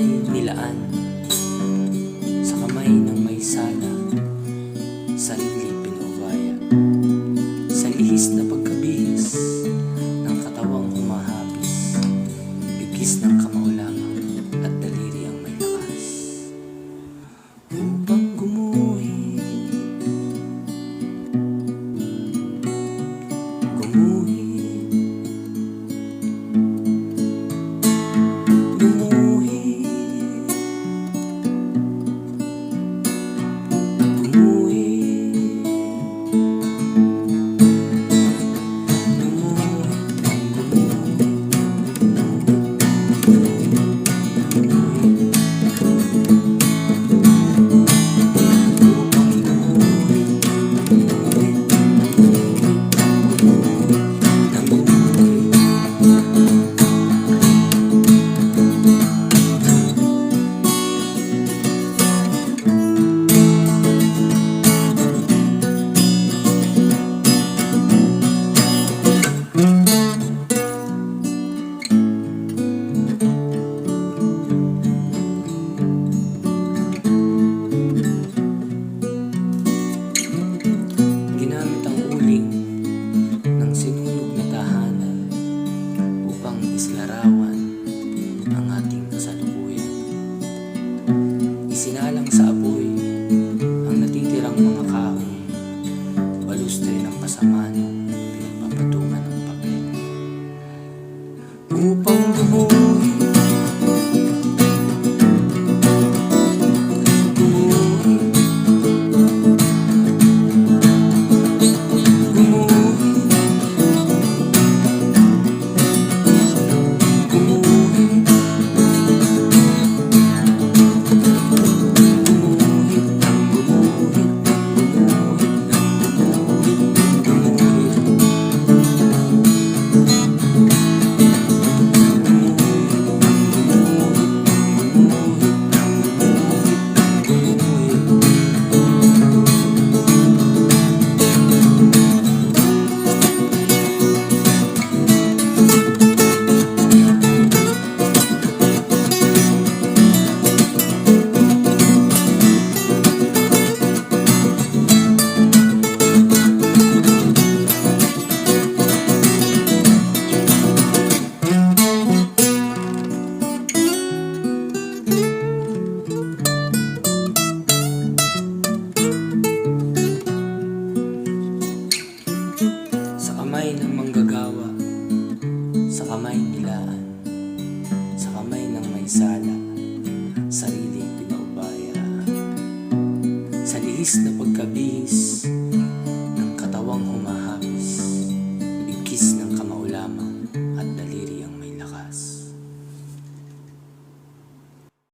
ay nilaan. Sa kamay ng may sala sa lili pinubaya sa lihis na pagkabihis ng katawang humahapis bigis ng kamaulama at daliri ang may lakas. Upang masama nung papatungan ng papel upang lubuhin sa kamay nilaan, sa kamay ng may sala, sarili pinaubaya, sa lihis na pagkabihis ng katawang humahapis, bigkis ng kamay.